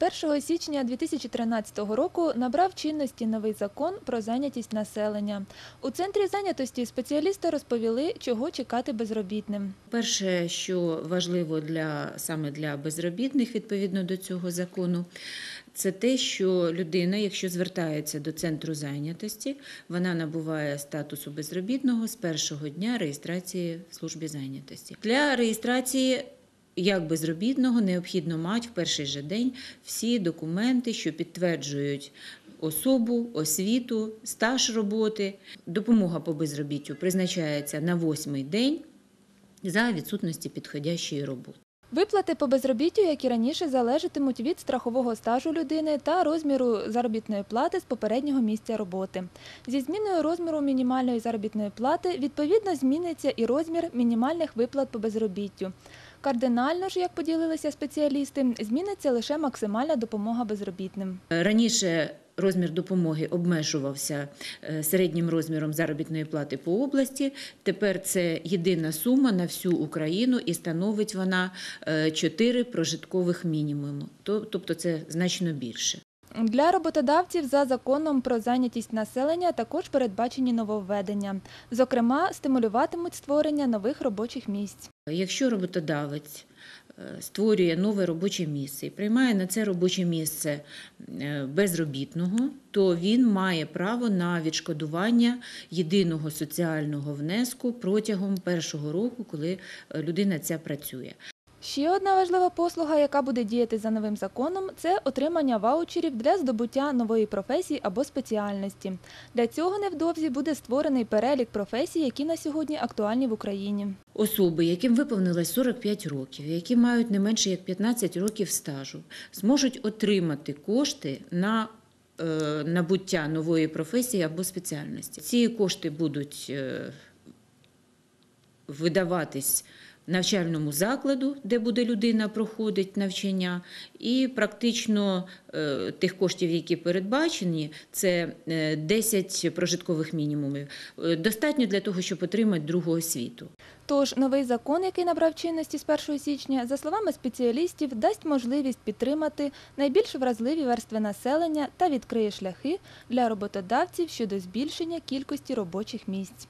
1 січня 2013 року набрав чинності новий закон про зайнятість населення. У центрі зайнятості спеціалісти розповіли, чого чекати безробітним. Перше, що важливо для саме для безробітних відповідно до цього закону, це те, що людина, якщо звертається до центру зайнятості, вона набуває статусу безробітного з першого дня реєстрації в службі зайнятості. Для реєстрації як безробітного необхідно мати в перший же день всі документи, що підтверджують особу, освіту, стаж роботи. Допомога по безробіттю призначається на восьмий день за відсутності підходящої роботи. Виплати по безробіттю, як і раніше, залежатимуть від страхового стажу людини та розміру заробітної плати з попереднього місця роботи. Зі зміною розміру мінімальної заробітної плати відповідно зміниться і розмір мінімальних виплат по безробіттю. Кардинально ж, як поділилися спеціалісти, зміниться лише максимальна допомога безробітним. Раніше розмір допомоги обмежувався е, середнім розміром заробітної плати по області. Тепер це єдина сума на всю Україну і становить вона 4 прожиткових мінімуму. Тобто це значно більше. Для роботодавців за законом про зайнятість населення також передбачені нововведення. Зокрема, стимулюватимуть створення нових робочих місць. Якщо роботодавець е, створює нове робоче місце і приймає на це робоче місце е, безробітного, то він має право на відшкодування єдиного соціального внеску протягом першого року, коли е, людина ця працює. Ще одна важлива послуга, яка буде діяти за новим законом, це отримання ваучерів для здобуття нової професії або спеціальності. Для цього невдовзі буде створений перелік професій, які на сьогодні актуальні в Україні. Особи, яким виповнилось 45 років, які мають не менше як 15 років стажу, зможуть отримати кошти на е, набуття нової професії або спеціальності. Ці кошти будуть е, видаватись навчальному закладу, де буде людина проходить навчання, і практично е, тих коштів, які передбачені, це е, 10 прожиткових мінімумів. Е, Достатньо для того, щоб отримати другу освіту. Тож новий закон, який набрав чинності з 1 січня, за словами спеціалістів, дасть можливість підтримати найбільш вразливі верстви населення та відкриє шляхи для роботодавців щодо збільшення кількості робочих місць.